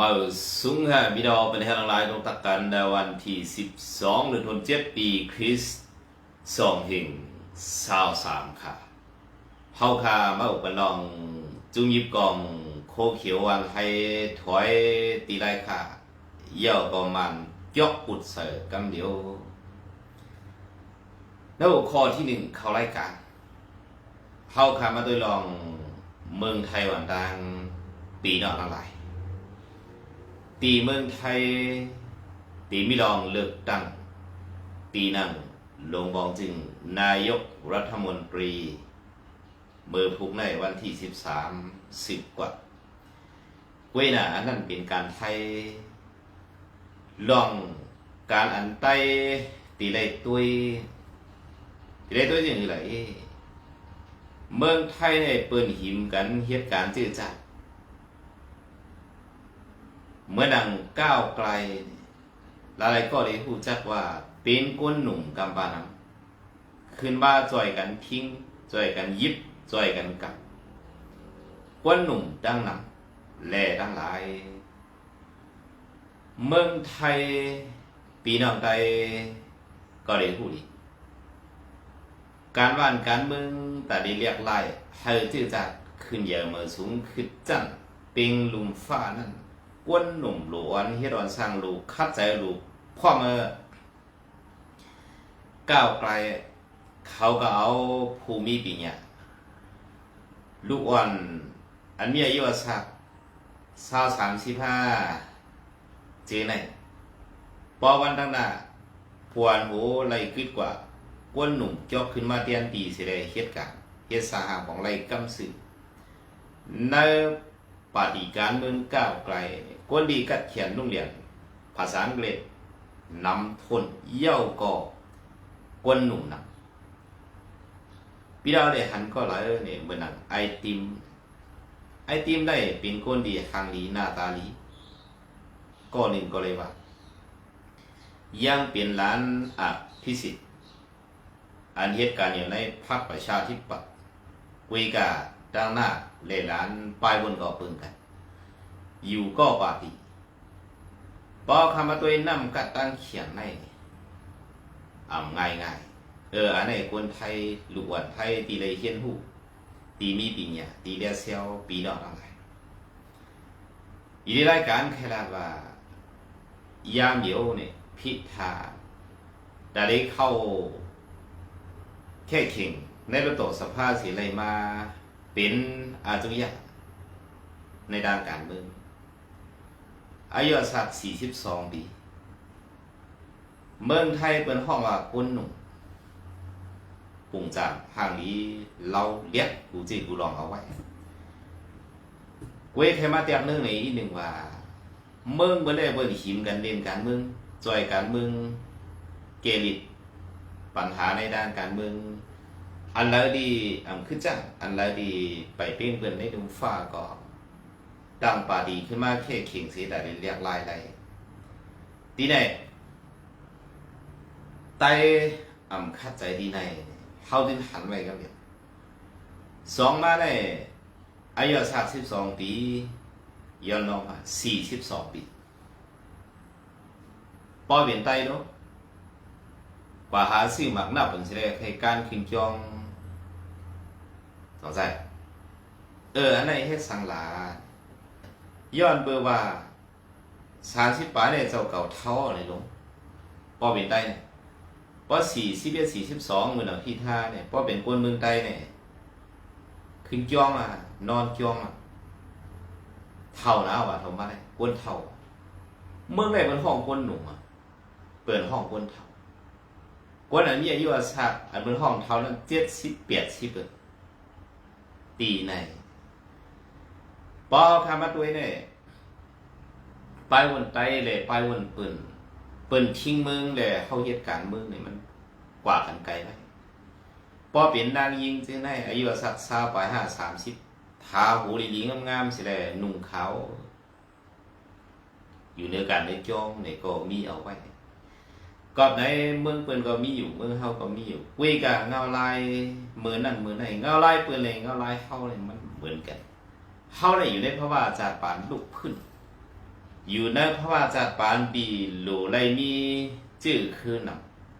มาสูงฮะบิดาเป็นเฮลังไลตรงตักกันในวันที่ 12เดือนธันวาคมปีคริสต์สองเฮงสาวสามค่ะเฮาค่ะมาอุปนองจุงยิบกองโคเขียววันให้ถอยตีไรค่ะเย่าประมาณยกอุดเสร์กำเดียว แล้วข้อที่หนึ่งเขารายการเฮาค่ะมาโดยลองเมืองไทยวันดังปีนอกทั้งหลาย ปีเมืองไทย ปีมิลองเลือกตั้ง ปีนั่งลงบองจึงนายกรัฐมนตรี เมื่อพุกในวันที่สิบสามสิบกว่าเว้ยนะอันนั้นเป็นการไทยลองการอันไตตีไรตุยตีไรตุยจริงไรเมืองไทยเนี่ยเปิดหิมกันเหตุการณ์จืดจัด เมื่อดังก้าวไกลหลายๆก็ได้พูดจักว่าเป็นก้นหนุ่มกำปานังขึ้นบ้าจ่อยกันทิ้งจ่อยกันยิบจ่อยกันกลับก้นหนุ่มดังนังแหล่ดังหลาย เมืองไทยปีน้องไทยก็ได้พูดอีการว่านการเมืองแต่ได้เรียกไล่ให้จื้อจัดขึ้นเยอะเมื่อสูงขึ้นจันเป็งลุมฟ้านั่น ก้นหนุ่มหลวนเฮ็ดออนสร้างลูกคัดใจลูกพ่อเมื่อก้าวไกล เขาก็เอาภูมิปีเนี่ยลูกอ่อน อันมีอายุสักสาวสามสิบห้าเจไหนปอวันตั้งหน้าพวนหูไรกึดกว่าก้นหนุ่มจอกขึ้นมาเตียนตีเสิได้เฮ็ดการเฮ็ดสาหาของไรกำสือใน ปฏิการเมืองก้าวไกลกวนดีกัดเขียนโรงเรียนภาษาอังกฤษนำทนเย่าก่อกวนหนุ่มนำพี่ดาได้หันก็หลายเนี่ยเหมือนหนังไอติม ไอติมได้เป็นคนดีทางดีหน้าตาดีก็หนึ่งก็เลยว่ายังเป็นร้านอภิสิทธิ์อันเหตุการณ์อยู่ในพรรคประชาธิปัตย์คุยกับดังหน้า เลหลานปลายบนก่อปืนกัน อยู่ก็ปาปีพอคำมาตัวเองนำกัดตั้งเขียนในอ่ำง่ายง่ายๆเอออันไหนคนไทยลูกวานไทยตีเลยเขียนหูตีมีปีเนี่ยตีเลียเซลปีนอกอะไรอีรายการแค่ละว่ายามเดียวเนี่ยพิธาแต่ได้เข้าแค่เข่งในระตสภาสีอะไรมา เป็นอาจุยะในด้านการเมือง อายุสัก42ปี เมืองไทยเป็นห้องว่าคนหนุ่มปุ่งจางห่างนี้เราเลียกกูจีกูลองเอาไว้เว้ยใครมาเตียงเรื่องนี้หนึ่งว่า เมืองเมื่อได้เบิ่งหิมกันเล่นการเมืองจอยการเมืองเกลิดปัญหาในด้านการเมือง อันแล้วดีอ่ำขึ้นจังอันแล้วดีไปเป้งเพื่อนในดุมฟ้าก็ดังป่าดีขึ้นมาแค่เข่งสีแต่เรียกลายได้ดีไหนไตอ่ำคัดใจดีในเขาดินหันไว้กันเดียสองมาในอายุสามสิบสองปีย้อนลงมาสี่สิบสองปีปอเปลี่ยนไตเนาะ ว่าหาซื้อหมักหน้าเป็นสิได้ให้การขึ้นจองสงสัยเอออันไหนเฮ็ดสังหลาย้อนเบอร์ว่าสามสิบปลาเนี่ยเจ้าเก่าเท่าเลยลงพอเป็นไตเนี่ยพอสี่สิบเอ็ดสี่สิบสองมือหนังพี่ท่าเนี่ยพอเป็นคนเมืองไตเนี่ยขึ้นจองอะ นอนจองอะเท่านะว่าเท่ามาได้คนเท่าเมืองไหนเป็นห้องคนหนุ่มอะเปิดห้องคนเท่า กวนอันนี้อายุสักอันเป็นห้องเท่านั้นเจ็ดสิบแปดสิบปีในปอคำมาตัวเนี่ยไปวนไตเลยไปวนปืนปืนทิ้งเมืองเลยเข้าเหตุการณ์เมืองเนี่ยมันกว่ากันไกลไหมปอเป็นนางยิงจึงได้อายุสักสาวไปห้าสามสิบทาหูดีลีงามๆสิแลนุ่งขาวอยู่ในการในจ้องเนี่ยก็มีเอาไว้ กอบในเมืองเปืนก็มีอยู่เมืองเฮาก็มีอยู่คุยกับเงาลายเหมือนนั่นเหมือนนี่เงาลายปืนเลยเงาลายเฮาเลยมันเหมือนกันเฮาเลยอยู่ในภาวะจากปานลุกขึ้นอยู่ในพระว่าจัดปานปีหลูไรมีจื้อคือน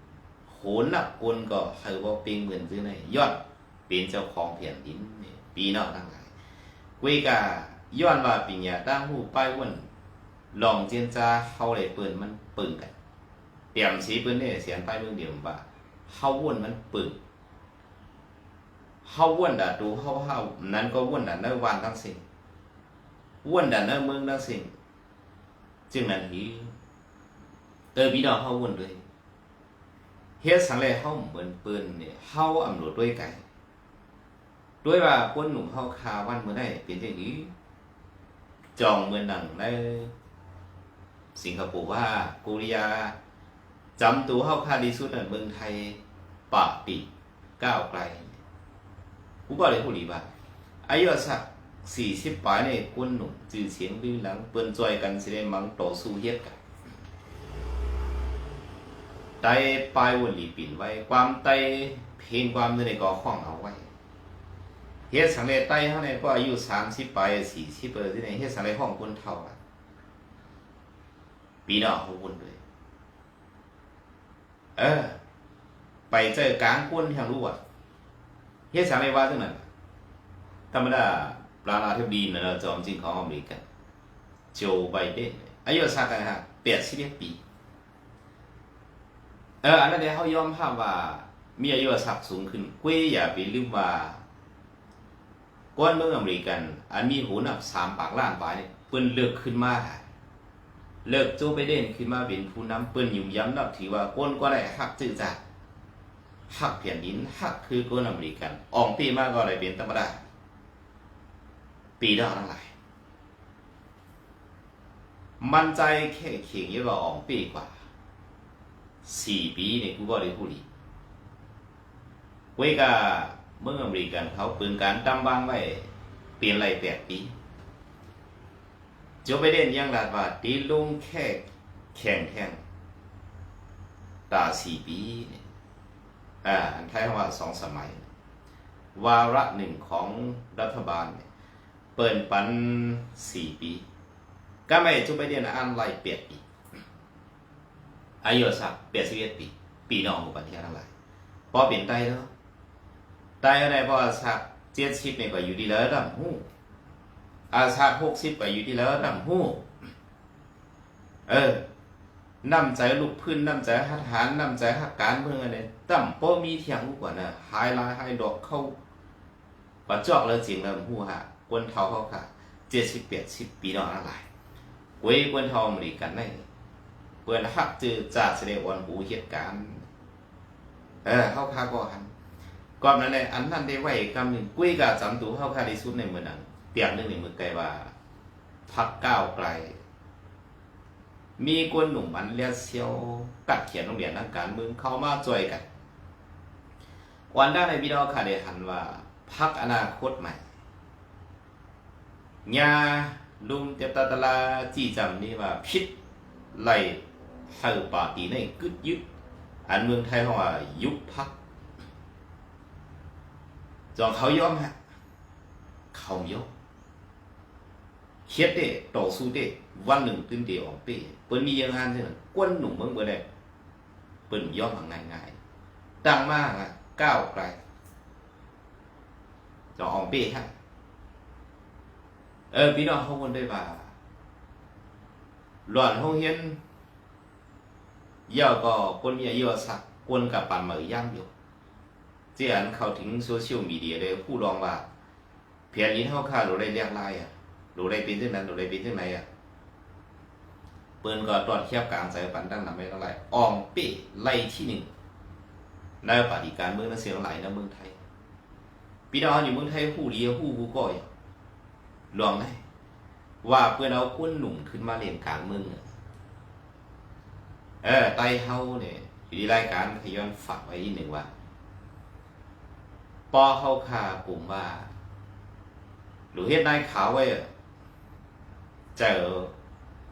ำโหนนักกลก็ใครว่าเป็นเหมือนซื้อในยอดเป็นเจ้าของแผ่นดินนี่ปีนอกทั้งหลายกุยกาย้อนว่าปีเนี่ยตั้งหูป้ายวนลองเจียนจาเฮาเลยเปิ้นมันปึงกัน เตรียมสีปิ้นเนี่ยเสียนป้เมืองเดียวว่าเฮาอ้นมันปึงเฮาอ้นด่าดูเฮาเฮานั้นก็อ้นด่าเนื้อวานทั้งสิ้นอ้นด่าเนื้อเมืองทั้งสิ้นจึงนั้นฮีเตอพี่น้องเฮาวนด้วยเฮ็ดสังแลเฮาเหมือนปืนเนี่ยเฮาอำรวจด้วยไก่ด้วยว่าคนหนุ่มเฮาคาวันเมื้อได้เป็นจังนี้จองเมืองหนังในสิงคโปร์ว่ากุริยา จำตัวเฮาคาดีสุดในเมืองไทยปะปีก้าวไกลกูบอกเลยผู้ดีว่าอายุสักสี่สิบปลายใน quân หนุ่มจือเสียงดื้อหลังเปิ้นจอยกันสิได้มังต่อสู้เฮ็ดกันไตปลายวันหลีปิ่นไว้ ความไตเพลงความในก่อข้องเอาไว้เฮ็ดสังเลไตเฮาเนี่ก็อายุสามสิบปลายสี่สิบเปอร์ที่ไหนเฮ็ดสังเลห้องคนเท่ากันปีนอกเขาวนด้วย เออ ไปเจอกลางคนทางรู้อะเฮ็ดสังเลว่าจังนั้นธรรมดาปรานาธิบดีนะจอมจริงของอเมริกันโจไบเดนอายุสักกันฮะแปดสิบเอ็ดปี เออ อันนั้นเนี่ยวเขายอมภาพว่า มีอายุสักสูงขึ้นกุ้ยอย่าไปลืมว่าก้อนเมืองอเมริกัน อันมีหูหนับสามปากล้านปลายเนี่ยเปิ้นเลิกขึ้นมา เลิกโจไบเดนขึ้นมาเป็นผู้นำเปิ้นยุ่มย้ำนับถือว่าก้นก็ได้หักจื้อจัดหักแผ่นดินหักคือก้นอเมริกันอ่องปีมากก็เลยเป็นธรรมดาปีดอกทั้งหลายมันใจแค่เข่งเยอะกว่าอ่องปีกว่าสี่ปีเนี่ยกูก็ได้พูดดีเว้ยกาเมื่ออเมริกันเขาปืนการตั้มวางไว้เปลี่ยนไรแปดปี โจไบเดนยังลาดว่าตีลุงแค่แข่งแข่งตาสี่ปีเนี่ยอ่าอันไทยว่าสองสมัย วาระหนึ่งของรัฐบาลเนี่ยเปิดปันสี่ปี ก็ไม่จุบไบเดียนอันไล่เปียดปีอายุสักเปียดสิบเอ็ดปี ปีน้องของประเทศทั้งหลายพอเปลี่ยนไตแล้วไตอะไรพอสักเจ็ดสิบเนี่ยก็อยู่ดีแล้วดำหู อาสักหกสิบก็อยู่ดีแล้วดำหูเออน้ำใจลูกพื้นน้ำใจหัทหารน้ำใจหักการเมืองอะไรต่ำป้อมีเทียงลูกกว่าน่ะหายลายหายดอกเข้าปัจจอกแล้วจริงแล้วหูฮะ quân thao เขาค่ะเจ็ดสิบแปดสิบปีนอนอะไรเว้ย quân thao อเมริกันได้เปิ้นฮักจือจ่าแสดวันหูเหตุการณ์เออเข้าคาก็หันก่อนนั้นเลยอันนั้นได้ไหวกำหนึ่งกุ้ยกับจำตัวเข้าคาที่สุดในเมืองนั้น เตรียงหนึ่งมืองไกลว่าพักก้าวไกล มีคนหนุ่มมันเลียเซียวกัดเขียนโรงเรียนทางการเมืองเข้ามาจ่วยกันวันด้านในพี่น้องค่ะได้หันว่าพักอนาคตใหม่ nhà lum tiếp ta ta la chỉ jam ni mà phít lại hậu bà tí này cứ dứt anh mương thay hoa giúp พักจองเขายอมฮะเขายอม เฮ็ดเด้ต่อสู้เด้วันหนึ่งตื่นเดียวออกเป้เปิ้นมียังงานใช่ไหมกวนหนุ่มเมืองเบ่ได้เปิ้นยอมหังง่ายๆดังมากอะก้าวไกลจองออกเป้ฮะเออพี่น้องเขาคนได้ว่าหลอนห้องเฮียนย่าก็คนมีอายุสักคนกับปันมือย่างอยู่เจียนเข้าถึงโซเชียลมีเดียเลยผู้ลองว่าเพียงนี้เท่าค่าหรือได้เรียกไล่อะ หรือได้ป็นเช่นนั้นหรือได้ป็นเช่นไหนอะเปิ้นก็ตรวจเทียบกลางใจปันตั้งนำไม่เท่าไหร่ออมเป้ไล่ที่หนึ่งในปฏิการเมืองนั้นเสียงไหลในเมืองไทยพี่น้องอยู่เมืองไทยผู้เลี้ยผู้ผู้ก่อยลองได้ว่าเพื่อนเอาคนหนุ่มขึ้นมาเล่นกลางเมืองเออไต้เฮาเนี่ยอยู่ที่รายการขย้อนฝากไว้อีกหนึ่งว่าปอเฮาคากลุ่มว่าหรือเฮ็ดนายขาวไว้อะ เจอ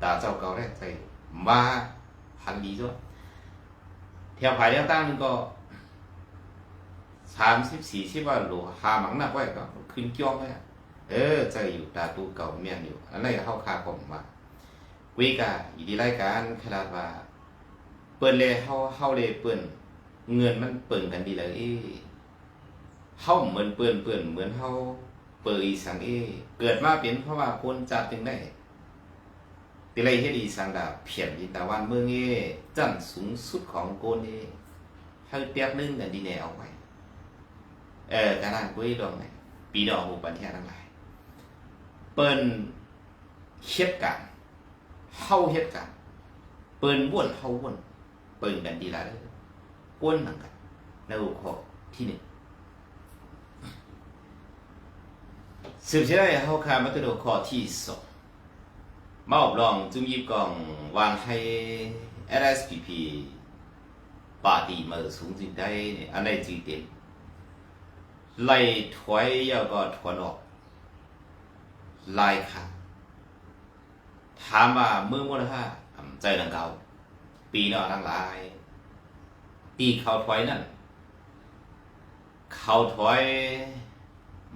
ตาเจ้าเก่าได้ใจมาหันดีด้วยเทียวภายเดียวตั้งก็สามสิบสี่สิบว่าหลวหามังหนักไว้ก็ขึ้นจ้องไว้เออใจอยู่ตาตูเก่าเมียนอยู่อันนั้นเข้าคาผมว่าคุยกะอยู่ที่รายการขนาดว่า เปิ้นเลยเฮาเฮาเลยเปิ้นเงินมันเปิ้นกันดีเลยเอ้เฮาเหมือนเปิ้นเปิ้นเหมือนเฮาเปิดอีสังเอ้เกิดมาเป็นเพราะว่าคนจัดจึงได้ ติเลยเฮ็ดีสังดาเพียนอีตะวันเมืองเอ้จันสูงสุดของโกนเอ้ให้เปียกนึงกันดีแนเอาไว้เออการอ่านกุ้ยดองเนี่ยปีดอกหูปันเทียทั้งหลายเปิ้นเฮ็ดกันเฮาเฮ็ดกันเปิ้นว่นเฮาบ้วนเปิ้นกันดีหลายเลยกวนหนังกันในหัวข้อที่หนึ่งสืบเชื่อได้เฮาคามาตัวหัวข้อที่สอง มาอบรองจุ่มยิบกองวางให้ LSPP ปาดีมาสูงจริงได้เนี่ยอันใดจริงเต็มไล่ถอยยาวก็ถอนออกไล่ขาถามว่าเมื่อวันห้าใจดังเก่าปีนอทั้งหลาย ปีเขาถอยนั่น เขาถอย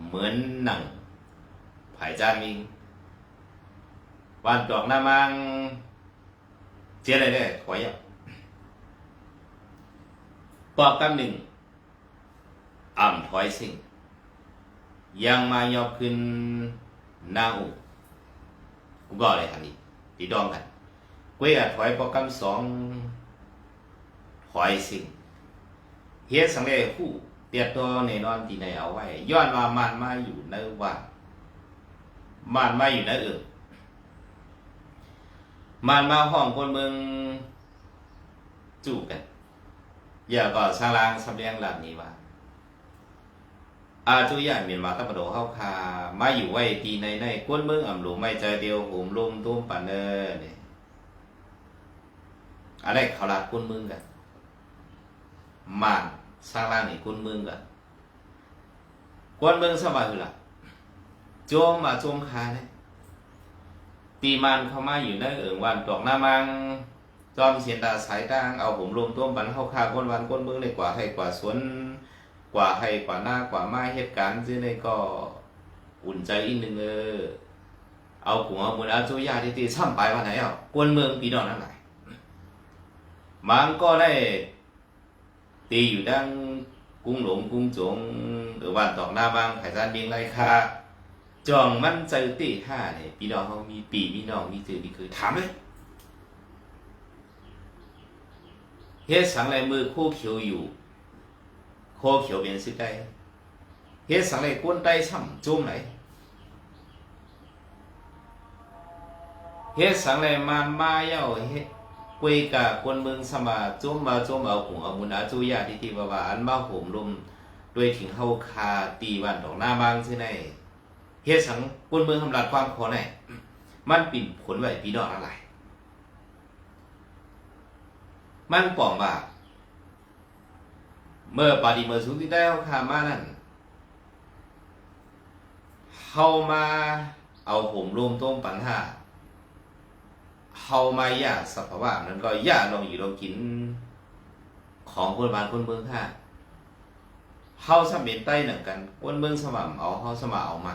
เหมือนหนังผายจานมิง วันจอกหน้ามังเจ๊อะไรได้ถอยอะปอบกำหนึ่งอ่ำถอยสิ่ง ยังมายอบขึ้นหน้าอูกูก็เลยทันทีตีดองกันกุ้ยอะถอยโปรแกรมสองถอยสิ่งเฮ็ดสังเลคู่เตียตัวในนอนที่ในเอาไว้ย้อนมามันมาอยู่ในว่ามันมาอยู่ในอื่น มันมาห้องคนเมืองจูบกันอย่าก็สร้างรางสำเรียงหลับนี้ว่าอาจุยานเมียนมาตะปะโดเฮาคามาอยู่ไว้ตีในในกวนเมืองอ่ำหลวงไม่ใจเดียวโหมลมตุ้มปานเนอเนี่ยอะไรเขาลาดกวนเมืองกันมานสร้างร่างนี่กวนเมืองกันกวนเมืองสบายคือล่ะโจมมาโจมคาเนี่ย ตีมันเข้ามาอยู่ในเอิงวันตอกหน้ามังจอมเสียนดาสายตางเอาผมลมต้มปันเฮาคาก้นวันก้นเมืองเลยกว่าให้กว่าสวนกว่าให้กว่าหน้ากว่าไม้เหตุการณ์ซึ่งในก็อุ่นใจอีกหนึ่งเออเอากลุ่มเอาบุญอาจุยาที่ตีช่ำไปวันไหนอะกวนเมืองปีนอนนั่นไหนมันก็ได้ตีอยู่ดังกุ้งหลงกุ้งจงหรือวันตอกหน้าบางไผ่จานเบียงไรค่ะ จองมันใจเตีห้าเนี่ยปีน้องเขามีปีมีน้องมีเจอมีคือถามเลยเฮ็ดสังไรมือคู่เขียวอยู่โคเขียวเป็นสิได้เฮ็ดสังเลยกวนไตช่ำจุ่มไหนเฮ็ดสังเลยมันมาเย้าเฮ็ดกุยกะกวนเมืองสมาจุ่มมาจุ่มเอาหุงเอามุนอาจุยาที่ที่ว่าว่าอันมาโหมลมด้วยถึงเฮาคาตีวันดอกหน้าบางซิไหน เฮ็ดสังกวนเมืองทำลายความขอไหนมันปิ่นผลไว้ปีดอกอะไรมันปองว่าเมื่อปาฏิเมื่อสุติได้เขาขามานั่นเข้ามาเอาผมรวมต้มปัญหาเข้ามายาสภาวะนั้นก็ยาลองอยู่ลองกิน ของคนบ้านคนเมืองค่ะเฮาสมินใต้หนึ่งกันคนเมืองสม่ำเอาเฮาสมาเอามา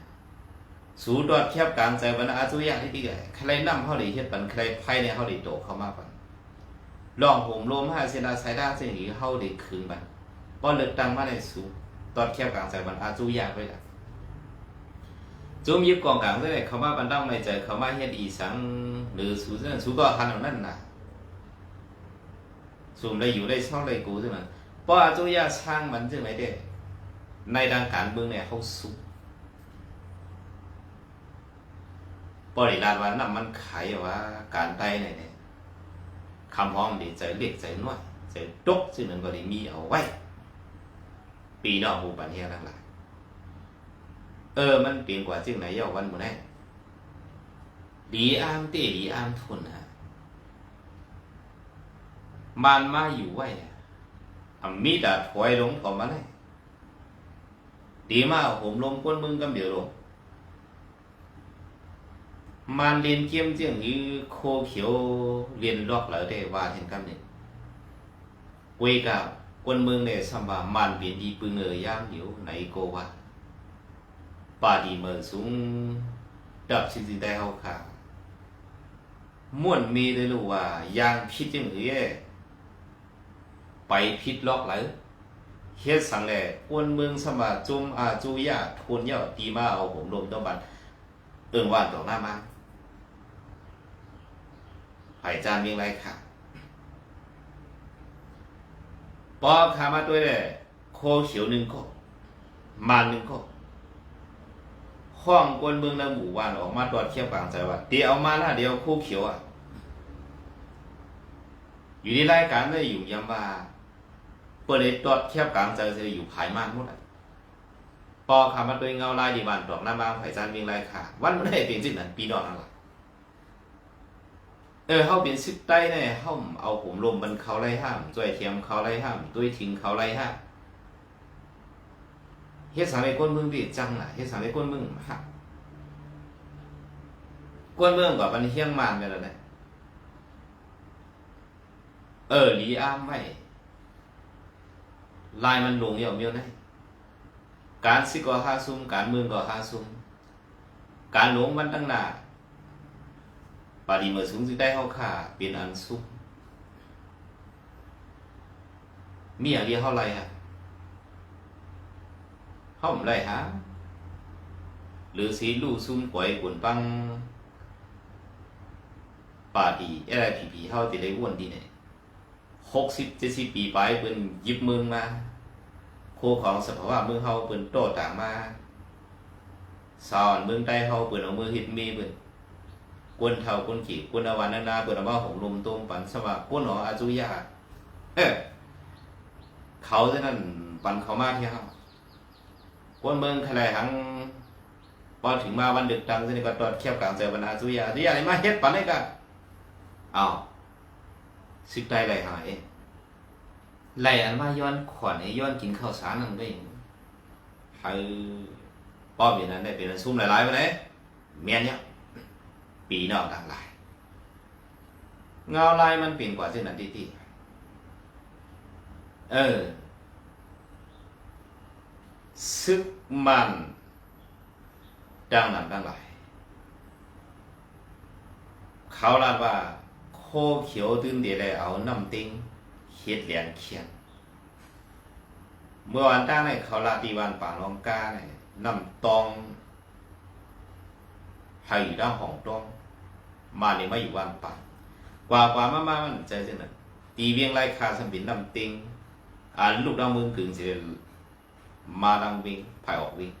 ากีจูเยอะนะจุ่มนำนำเขาเข้ามาไงอะไรมันหลงอะปีดอดเท่เขาเลยมีปางลึกากเลยสูดอดแคบการใจวันอาจุยาที่ที่ใครนำเขาเลยเฮ็ดปันใครไพ่เนี่ยเขาเลยโตเข้ามาปันลองผมลมห้าเซนาไซด้าเส้นนี้เข้าด้คืนบันป้อนเลือกตั้งมาในสูตอนแคบกลางใส่บันอาจูยากไปละจุมยิบกองกลางได้เขามาบันดังในใจเขามาเฮ็ดอีสังหรือสูเส้นสูก็หันของนั่นน่ะสูมได้อยู่ได้ช่องได้กูใช่ไหมป้ออาจูยาช่างมันใช่ไหมเด้ในทางการเมืองเนี่ยเขาสุ ปริลาดวันนั้นมันขายว่า การไต้เนี่ยคำพ้องดีใจเรียกใจน้อยใจตกซึ่งมันก็ได้มีเอาไว้ ปีนอกหูปันเฮียทั้งหลายเออ มันเปลี่ยนกว่าจึงไหนเยาวันหมดแน่ดีอ้ามเตดีอ้ามทุนฮะมันมาอยู่ไว้อะอะมีดาถอยลงถอมมาเลยดีมากผมลงก้นมึงกำเดียวลง มันเรียนเกี่ยมเจียงยือโคเขียวเรียนลอกเหลอได้ว่าเห็นกันเนี่ยเวกับคนเมืองเนี่ยสัมบามันเปลี่ยนดีปืนเงยย่างเดียวในโกวัดป่าดีเมืองสูงดับชีจิได้เฮาค่ะม่วนมีเลยรู้ว่ายางพิษจังหรือแย่ไปพิษลอกไหลเฮ็ดสังแหล่วนเมืองสมาจุมอาจุยาทุนเย่าตีมาเอาผมลมต้องบันเอิงว่านดอหน้ามา ไผ่จานเมียงไรค่ะปอขามาด้วยเลยโคเขียวหนึ่งก็มันหนึ่งก็ห้องกวนเมืองในหมู่บ้านออกมาตรวจเทียบกลางใจว่าเดี๋ยวเอามาละเดี๋ยวโคเขียวอะ อยู่ในรายการได้อยู่ยำว่าเปิดตรวจเทียบกลางใจจะอยู่ภายมากหมดปอขามาด้วยเงาลายดีบานดอกหน้าบางไผ่จานเมียงไรค่ะ วันไม่ได้เป็นสิ่งนั้นปีนอนั่นแหละ เออเขาเป็นสิบใต้เนี่ยเขาเอาผมลมมันเขาไล่ห้ามจ้วยเทียมเขาไล่ห้ามด้วยทิ้งเขาไล่ห้ามเฮ็ดสามไอ้ก้นมึงดิจังน่ะเฮ็ดสามไอ้ก้นมึงฮะก้นเมืองกับมันเฮี้ยงมานไปแล้วเนี่ยเออหลีอ้ามไว้ลายมันลงเหี่ยวเมียวไนการสิก่อหาซุ่มการเมืองก่อหาซุ่มการหลงมันตั้งหน้าาดีเมื่อสูงสิได้เฮาค่าเป็นอันสุขมีอย่างเดียวเท่าไรฮะเฮาไม่ได้ฮะหรือสีลู่ซุ่มก๋วยกุนปังป่าดีอะไรผีผีเฮาติได้อ้วนดีเนี่ยหกสิบเจ็ดสิบปีไปเปิ้นยิบเมืองมาโคของสภาวะเมืองเฮาเปิ้นโตต่างมาสอนเมืองใต้เฮาเปิ้นเอาเมือเฮ็ดเมเปิ้น quân thầu quân chỉ quân ở วันนั้นาเปิดมาหงลมตรงปันสว่า quân หออาจุยาเออเขาจะนั่นปันเขามาที่เขา quân เมืองใครหังพอถึงมาวันดึกตังจะนี่ก็ตอดเทียบกลางเจอปันอาจุยาอาจุยาอะไรมาเฮ็ดปันได้กันอ้าวซึกได้ไรหายไรอันว่าย้อนขวัญให้ย้อนกินข้าวสารนั่นก็ยังให้ป้อมอย่างนั้นได้เป็นซุ่มหลายๆไปเลยเมียนเนี่ย ปีนอกต่างหลาย เงาลายมันเปลี่ยนกว่าเส้นนันทีที่เออ ซึกมันดังนั้นดังหลาย เขาลาว่า โคเขียวตื่นเดียเลยเอาน้ำติ้งเฮ็ดเหรียญเขียน เมื่อวันตั้งในเขาลาตีวันป่าลองกาเนี่ยน้ำตองให้ด้านของตอง มาเนี่มาอยู่วันป่ากว่ากว่ามามามันใจเช่นนั้นตีเวียงไล่คาสมบินลำติงอ่านลูกดาวมืองกึ่งเสียมาดังวิ่งภายออกวิ่ง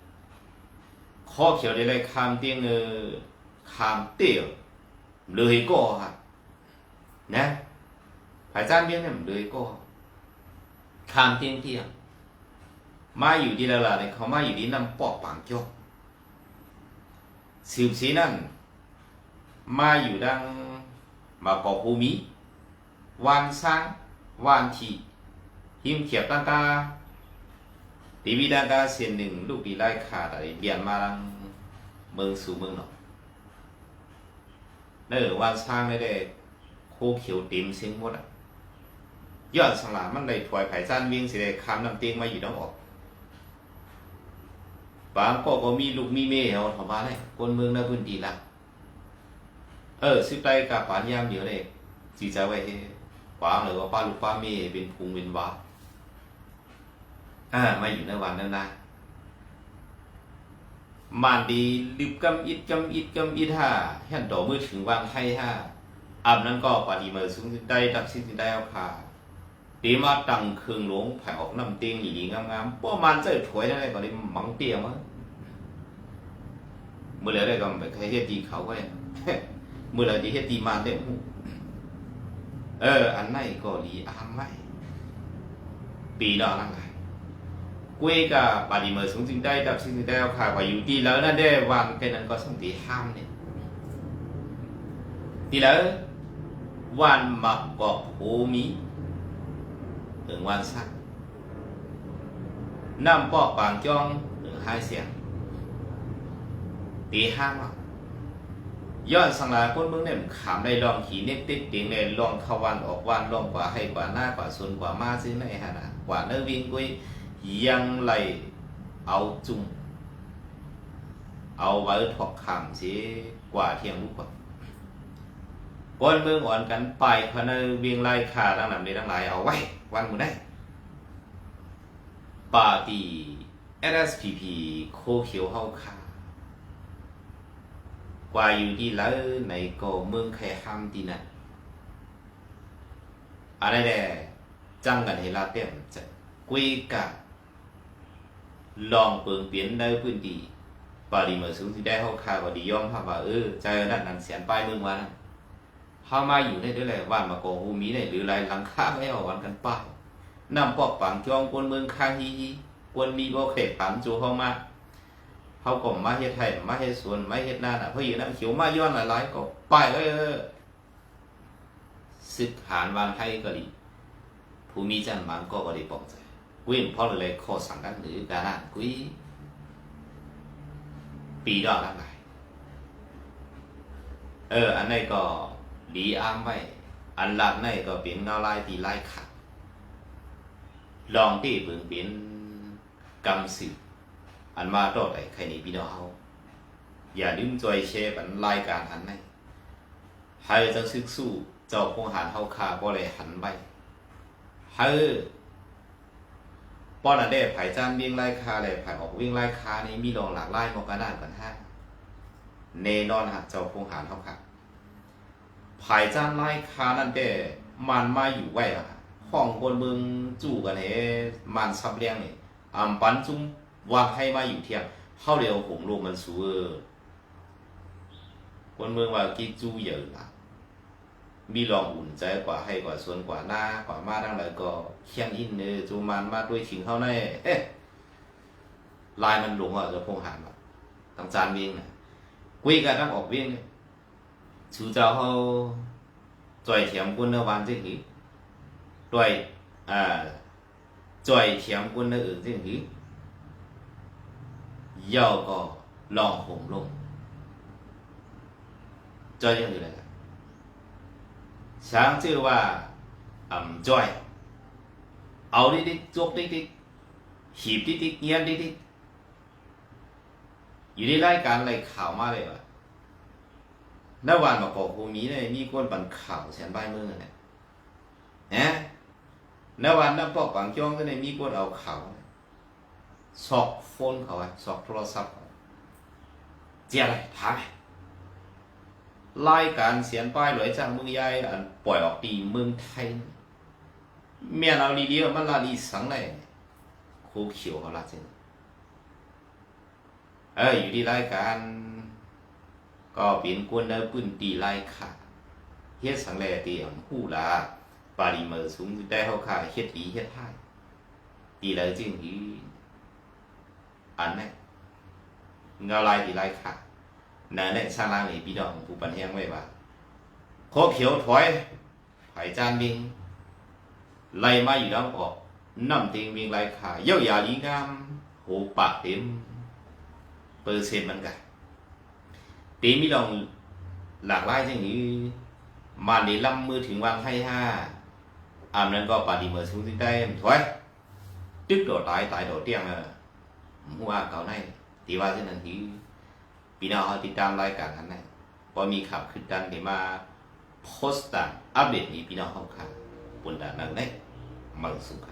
ข้อเขียวได้ไล่คามเตียงเออคามเตี้ยวเลยก็ฮะนะภายจ้านเบี้ยเนี่ยเลยก็คามเตียงเตียงมาอยู่ที่ละละเนี่ยเขามาอยู่ที่น้ำปอกปางจ่อยู่ดังมาเกาะภูมิวานซังวานทีหิมเขียบตั้งตาตีวีดังกาเสีนั่น อวานซังได้ได้โคเขียวเต็มเสียงหมดอะยอดสังหลามันได้ถวยไผ่จานวิ่งสิได้คำนำเตียงมาอยู่ดังออกบางก็ก็มีลูกมีเม่เอาถมาเลยคนเมืองในพื้นที่ละ เออสิบไรกับปานยามเดียวเลยจีจไว้ให้ปางหรือว่าป้าลูกป้าเม่เป็นพุงเป็นวาอ่ามาอยู่ในวันนั้นนะมันดีลิบกำอิดกำอิดกำอิดฮ่าเห็นดอกมือถึงวางไทยฮ่าอับนั้นก็ปาดีเมือสูงได้ดับสิ้นได้เอาค่ะดีมาตังเครื่องหลวงไผ่ออกน้ำเตียงหลีงามๆป้อมันจะถวยได้ก็ได้มังเตียงมั้งเมื่อไรได้ก็ไปใครเฮ็ดดีเขาก็เเมื่อไรที่เฮ็ดดีมาได้เออ อันไหนก็หลีอามไม่ปีดอนั่นไงกุ้ยกับปาดีเมื่อสูงจริงได้ดับสิ้นได้เอาค่ะว่าอยู่ดีแล้วนั่นได้วางแค่นั้นก็สังตีห้ามเนี่ยทีแล้ววันมักกอกภูมิถึงวันสักน้ำปอกปางจ้องถึง hai เสียงตีห้างอะ ย้อนสังลาคนเมืองเนี่ยขามได้ลองขี่เน็ตติดเตียงเลยลองเข้าวันออกวันลองกว่าให้กว่าหน้ากว่าส่วนกว่ามาซึ่งในฮะนะกว่าเนื้อวิ่งกุยยังไหลเอาจุ่มเอาไว้ถอกคำสิกว่าเที่ยงลูกกว่าคนเมืองอ่อนกันไปพะเนอเวียงไล่ขาทั้งนั้นได้ทั้งหลายเอาไว้วันมือได้ปาร์ตี้ SSPP โคเขียวเฮาคา กว่าอยู่ที่แล้วในก็เมืองแค่ห้ามที่นั่นอะไรแดจังกันเฮลาเต็มจะกุยกะลองเปิงเปลี่ยนในพื้นที่ปารีเมื่อสูงที่ได้เฮาคาก็ดียอมรับว่าเออใจนั่นนั่นเสียนป้ายเมืองว่านั่นเข้ามาอยู่ในเรื่อยๆว่านมาโกหูมีในหรือไรหลังคาไม่เอาวันกันป้ายนำปอกปังจองกวนเมืองข้างฮีกวนมีบ่เขตถามจูเข้ามา เขาก็มาเฮ็ดไทยมาเฮ็ดสวนมาเฮ็ดนาน่ะเพราะอยู่น้ำเขียวมาย้อนหลายๆก็ไปเอ้ยสึกหารวางไทยก็ดีภูมิจันทร์มันก็ก็ดีปองใจกุ้ยเพราะเลยข้อสั่งกันหรือการอ่นกุ้ยปีดอกละไงเออ อันนี้ก็ดีอ้ามไว้อันหลักในก็เป็นเงาลายที่ลายขัดลองที่เบิ่งเป็นกำสืบ อันมาโดดไอ้ใครนี่พี่น้องเฮาอย่าลืมจอยแชร์ปันรายการอันในให้จังซึกสู้ เจ้าคงหันเฮาคาบ่เลยหันไปให้ป้อนอันเด้ไผจานวิ่งไล่คาเลยไผออกวิ่งไล่คานี่มีรองหลากหลายมอกกระดานกันห้าแน่นอนฮะเจ้าคงหันเฮาคาภายจ้านไล่คานั่นแต่มันมาอยู่ไว้อะห้องคนเมืองจู่กันเฮมันซับเลี้ยงนี่อ่ำปันจุ้ม วางให้มาอยู่เที่ยงเข้าเดียวหงลูกมันสูเออคนเมืองว่ากิจูเยอะละมีลองอุ่นใจกว่าให้กว่าส่วนกว่าหน้ากว่ามาทั้งหลายก็เคียงอินเนอจูมันมาด้วยถิงเข้าในเอ๊ะลายมันหลงอะจะพงหานแบบตั้งจานเวียงนะกุยกันตั้งออกเวียงเนี่ย chú cháu hâu trời thiếm ย่อก็ลองห่มลงจ้อยยังอยู่เลยช้างชื่อว่าอ่ำจ้อย เอาดิดิจุกดิดิหีบดิดิเงียนดิดิอยู่ในรายการอะไรข่าวมาเลยวะนวันมาบอกพวกนี้เลยมีคนบันข่าวแสนบ้านเมืองเนี่ยนะนวันนับปอกปังช่องก็เลยมีคนเอาข่าว สอกโฟนเขาไว้สอกโทรศัพท์เขาเจียอะไรถามไหมราการเสียนป้ายหลวยจังเมืองใหญ่อันปล่อยออกปีเมืองไทยเมียเราดีเดียวมันลาดีสังเลยโคเขียวเขาละจริงเอออยู่ที่รายการ ก็เป็นกวนเนอปืนตีไล่ขาเฮ็ดสังแลเตียมหู้ลาปาริเมอร์สูงได้เฮาค่าเฮ็ดดีเฮ็ดท้ายตีเลยจึงหีอันนี้เงาลายตีไล่ขานั่นแหละสร้างล่างนี่พี่น้อ เงนี่พี่น้องผู้ปันแฮงไว้ว่าโคเขียวถอยไผจานบิงไล่มาอยู่แล้วออกน้ำเตียงบิงไล่ขาเย้ายาลีงามโหปากเต็มเปอร์เซ็นต์มันกันตีมีลองหลากหลายอย่างนี้มาในลำมือถึงวางให้ห้าอามนั้นก็ปาดีเมอร์สูงที่ได้ถอยตึกโดดตายตายโดดเตียงเออ หัวเก่าในตีว่าเช่นนั้นที่ปีหน้องเขาติดตามรายการทันในพอมีขับขึ้นดันเดี๋ยวมาโพสต์ต่างอัปเดตนี้พี่น้องเขาค่ะบนด่านนั้นได้มาสุข